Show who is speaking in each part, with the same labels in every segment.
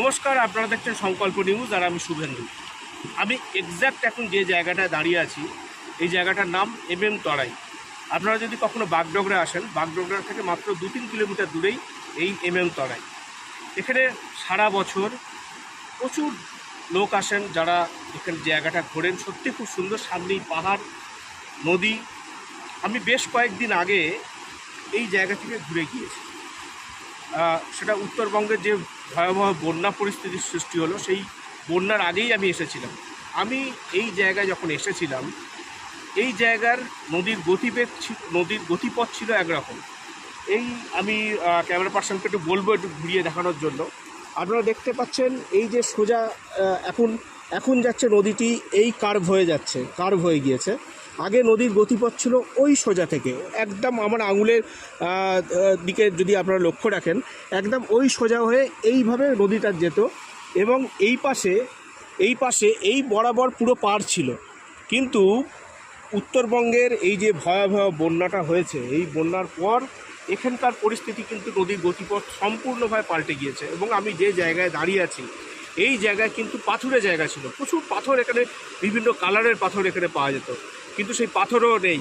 Speaker 1: নমস্কার, আপনারা দেখছেন সংকল্প নিউজ আর আমি শুভেন্দু। আমি এক্স্যাক্ট এখন যে জায়গাটায় দাঁড়িয়ে আছি, এই জায়গাটার নাম এম এম তরাই। আপনারা যদি কখনো বাগডোগরা আসেন, বাগডোগরা থেকে মাত্র দু তিন কিলোমিটার দূরেই এই এম এম তরাই। এখানে সারা বছর প্রচুর লোক আসেন যারা এখানে জায়গাটা ঘোরেন। সত্যি খুব সুন্দর, সামনেই পাহাড়, নদী। আমি বেশ কয়েকদিন আগে এই জায়গা থেকে ঘুরে গিয়েছি। সেটা উত্তরবঙ্গের যে ভয়াবহ বন্যা পরিস্থিতির সৃষ্টি হলো, সেই বন্যার আগেই আমি এসেছিলাম। আমি এই জায়গায় যখন এসেছিলাম, এই জায়গার নদীর গতিবেগ নদীর গতিপথ ছিল একরকম। এই আমি ক্যামেরা পার্সনকে একটু বলব, একটু ঘুরিয়ে দেখানোর জন্য। আপনারা দেখতে পাচ্ছেন এই যে সোজা এখন এখন যাচ্ছে নদীটি, এই কার্ভ হয়ে যাচ্ছে কার্ভ হয়ে গিয়েছে। আগে নদীর গতিপথ ছিল ওই সোজা থেকে। একদম আমার আঙুলের দিকে যদি আপনারা লক্ষ্য রাখেন, একদম ওই সোজা হয়ে এইভাবে নদীটা যেত এবং এই পাশে এই পাশে এই বরাবর পুরো পার ছিল। কিন্তু উত্তরবঙ্গের এই যে ভয়াবহ বন্যাটা হয়েছে, এই বন্যার পর এখানকার পরিস্থিতি কিন্তু নদীর গতিপথ সম্পূর্ণভাবে পাল্টে গিয়েছে এবং আমি যে জায়গায় দাঁড়িয়ে আছি, এই জায়গায় কিন্তু পাথুরে জায়গা ছিল। প্রচুর পাথর এখানে, বিভিন্ন কালারের পাথর এখানে পাওয়া যেত। কিন্তু সেই পাথরও নেই।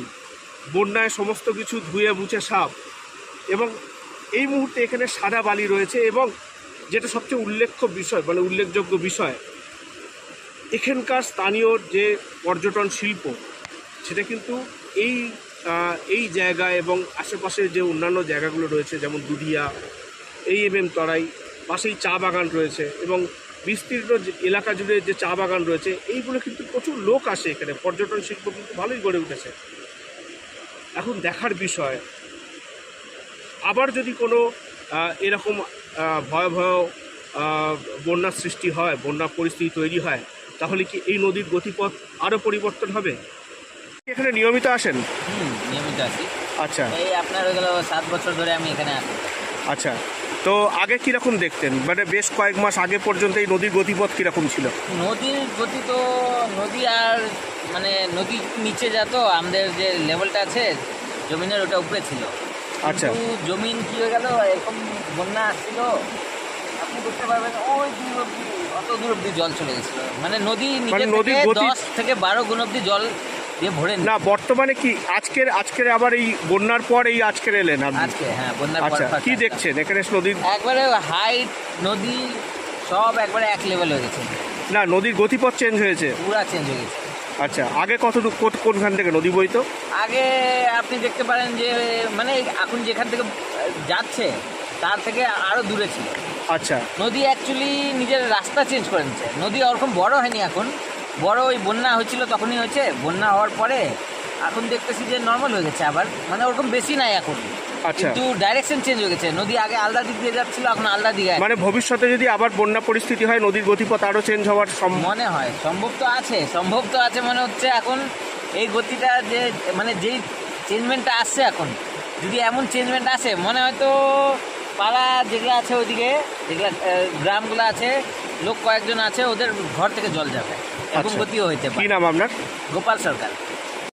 Speaker 1: বন্যায় সমস্ত কিছু ধুয়ে মুছে সাপ এবং এই মুহূর্তে এখানে সাদা বালি রয়েছে এবং যেটা সবচেয়ে উল্লেখ্য বিষয় মানে উল্লেখযোগ্য বিষয়, এখানকার স্থানীয় যে পর্যটন শিল্প, সেটা কিন্তু এই এই জায়গা এবং আশেপাশের যে অন্যান্য জায়গাগুলো রয়েছে, যেমন দুধিয়া, এই এম এম তরাই, পাশেই চা বাগান রয়েছে এবং বিস্তীর্ণ এলাকা জুড়ে যে চা বাগান রয়েছে এইগুলো কিন্তু প্রচুর লোক আসে এখানে। পর্যটন শিল্প কিন্তু ভালোই গড়ে উঠেছে। এখন দেখার বিষয় আবার যদি কোনো এরকম ভয়াবহ বন্যার সৃষ্টি হয় বন্যা পরিস্থিতি তৈরি হয় তাহলে কি এই নদীর গতিপথ আরও পরিবর্তন হবে? এখানে নিয়মিত আসেন?
Speaker 2: হুম নিয়মিত আছি
Speaker 1: আচ্ছা।
Speaker 2: এই আপনার হয়ে গেল সাত বছর ধরে আমি এখানে আছি।
Speaker 1: আচ্ছা। তো আগে কীরকম দেখতেন? মানে বেশ কয়েক মাস আগে পর্যন্ত এই নদীর গতিপথ কীরকম ছিল?
Speaker 2: নদীর গতি তো নদী আর মানে নদী নিচে যেত আমাদের যে লেভেলটা আছে জমিনের ওটা উপরে ছিল।
Speaker 1: আচ্ছা।
Speaker 2: জমিন কি হয়ে গেল? এরকম বন্যা আসছিল। আপনি দেখতে পারবেন ওই দূর অব্দি অত দূর অব্দি জল চলে গেছিল। মানে নদী নিচে
Speaker 1: মানে নদীর
Speaker 2: দশ থেকে বারো গুণ অব্দি জল দিয়ে ভরে
Speaker 1: না বর্তমানে কি আজকের আজকের আবার এই বন্যার পর এই আজকের এলেন আপনি?
Speaker 2: আজকে হ্যাঁ বন্যার পর
Speaker 1: আচ্ছা কি দেখছেন? এখানে নদীর
Speaker 2: একবারে হাইট নদী সব একবারে এক লেভেল হয়ে গেছে।
Speaker 1: না নদীর গতিপথ চেঞ্জ হয়েছে।
Speaker 2: পুরা চেঞ্জ হয়ে গেছে।
Speaker 1: আচ্ছা আগে কত কোন- কোনখান থেকে নদী বইতো?
Speaker 2: আগে আপনি দেখতে পারেন যে মানে এখন যেখান থেকে যাচ্ছে তার থেকে আরও দূরে ছিল।
Speaker 1: আচ্ছা।
Speaker 2: নদী অ্যাকচুয়ালি নিজের রাস্তা চেঞ্জ করে নিচ্ছে। নদী ওরকম বড় হয়নি এখন। বড় ওই বন্যা হয়েছিল তখনই হয়েছে। বন্যা হওয়ার পরে এখন দেখতেছি যে নর্মাল হয়ে গেছে আবার। মানে ওরকম বেশি নাই এখন।
Speaker 1: আচ্ছা।
Speaker 2: কিন্তু ডাইরেকশন চেঞ্জ হয়ে গেছে। নদী আগে আলাদা দিক দিয়ে যাচ্ছিল এখন আলাদা দিকে
Speaker 1: মানে ভবিষ্যতে যদি আবার বন্যা পরিস্থিতি হয় নদীর গতিপথ আরও চেঞ্জ হওয়ার
Speaker 2: মনে হয়। সম্ভব তো আছে। সম্ভব তো আছে মনে হচ্ছে এখন এই গতিটা যে মানে যেই চেঞ্জমেন্টটা আসছে এখন। যদি এমন চেঞ্জমেন্ট আসে মনে হয় তো পাড়া যেগুলো আছে ওইদিকে যেগুলো গ্রামগুলো আছে লোক কয়েকজন আছে ওদের ঘর থেকে জল যাবে। এরকম
Speaker 1: আচ্ছা।
Speaker 2: গতিও হইতে
Speaker 1: কি
Speaker 2: পারে।
Speaker 1: নাম আপনার?
Speaker 2: গোপাল সরকার।